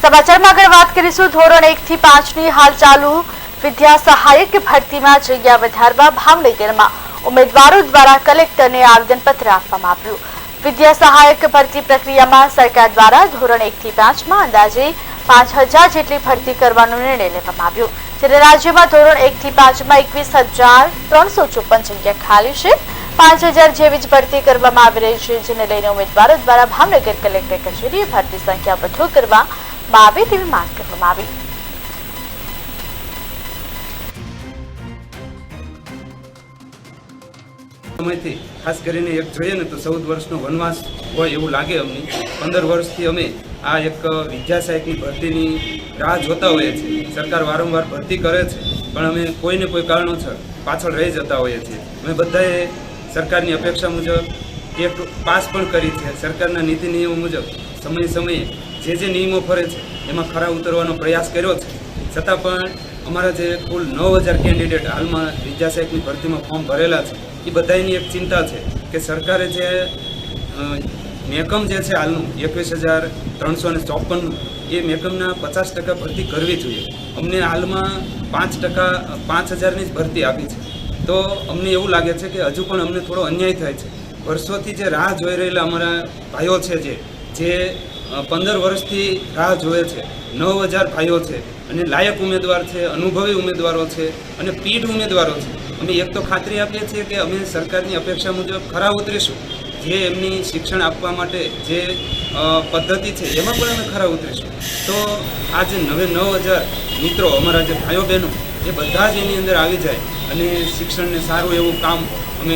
સમાચારમાં આગળ વાત કરીશું. ધોરણ એક થી પાંચની હાલ ચાલુ. વિદ્યા સહાયક ભરતીમાં જગ્યા વધારવા ભાવનગરમાં ઉમેદવારો દ્વારા કલેક્ટરને આવેદનપત્ર આપવામાં આવ્યું. વિદ્યા સહાયક ભરતી પ્રક્રિયામાં સરકાર દ્વારા ધોરણ એક થી પાંચમાં અંદાજે પાંચ હજાર જેટલી ભરતી કરવાનો નિર્ણય લેવામાં આવ્યો. જ્યારે રાજ્યમાં ધોરણ એક થી પાંચમાં એકવીસ હજાર ત્રણસો ચોપન જગ્યા ખાલી છે. પાંચ હજાર જેવી જ ભરતી કરવામાં આવી રહી છે, જેને લઈને ઉમેદવારો દ્વારા ભાવનગર કલેક્ટર કચેરીએ ભરતી સંખ્યા વધુ કરવામાં આવે તેવી માંગ સમયથી ખાસ કરીને એક જોઈએ ને તો ચૌદ વર્ષનો વનવાસ હોય એવું લાગે અમને. પંદર વર્ષથી અમે આ એક વિદ્યા સહાયકની ભરતીની રાહ જોતા હોઈએ છીએ. સરકાર વારંવાર ભરતી કરે છે, પણ અમે કોઈને કોઈ કારણોસર પાછળ રહી જતા હોઈએ છીએ. અમે બધાએ સરકારની અપેક્ષા મુજબ એક પાસ પણ કરી છે. સરકારના નીતિ નિયમો મુજબ સમયે સમયે જે જે નિયમો ફરે છે, એમાં ખરા ઉતરવાનો પ્રયાસ કર્યો છે. છતાં પણ અમારા જે કુલ નવ હજાર કેન્ડિડેટ હાલમાં વિદ્યા સાહેબની ભરતીમાં ફોર્મ ભરેલા છે, એ બધાની એક ચિંતા છે કે સરકારે જે મેકમ જે છે હાલનું, એકવીસ હજાર ત્રણસો ને ચોપનનું, એ મેકમના પચાસ ટકા ભરતી કરવી જોઈએ. અમને હાલમાં પાંચ ટકા, પાંચ હજારની જ ભરતી આપી છે. તો અમને એવું લાગે છે કે હજુ પણ અમને થોડો અન્યાય થાય છે. વર્ષોથી જે રાહ જોઈ રહેલા અમારા ભાઈઓ છે જે જે પંદર વર્ષથી રાહ જોવે છે. નવ હજાર ભાઈઓ છે. અને લાયક ઉમેદવાર છે, અનુભવી ઉમેદવારો છે અને પીઢ ઉમેદવારો છે. અમે એક તો ખાતરી આપીએ છીએ કે અમે સરકારની અપેક્ષા મુજબ ખરા ઉતરીશું. જે એમની શિક્ષણ આપવા માટે જે પદ્ધતિ છે, એમાં પણ અમે ખરા ઉતરીશું. તો આ જે નવે, નવ હજાર મિત્રો, અમારા જે ભાઈઓ બહેનો, એ બધા જ એની અંદર આવી જાય અને શિક્ષણને સારું એવું કામ અમે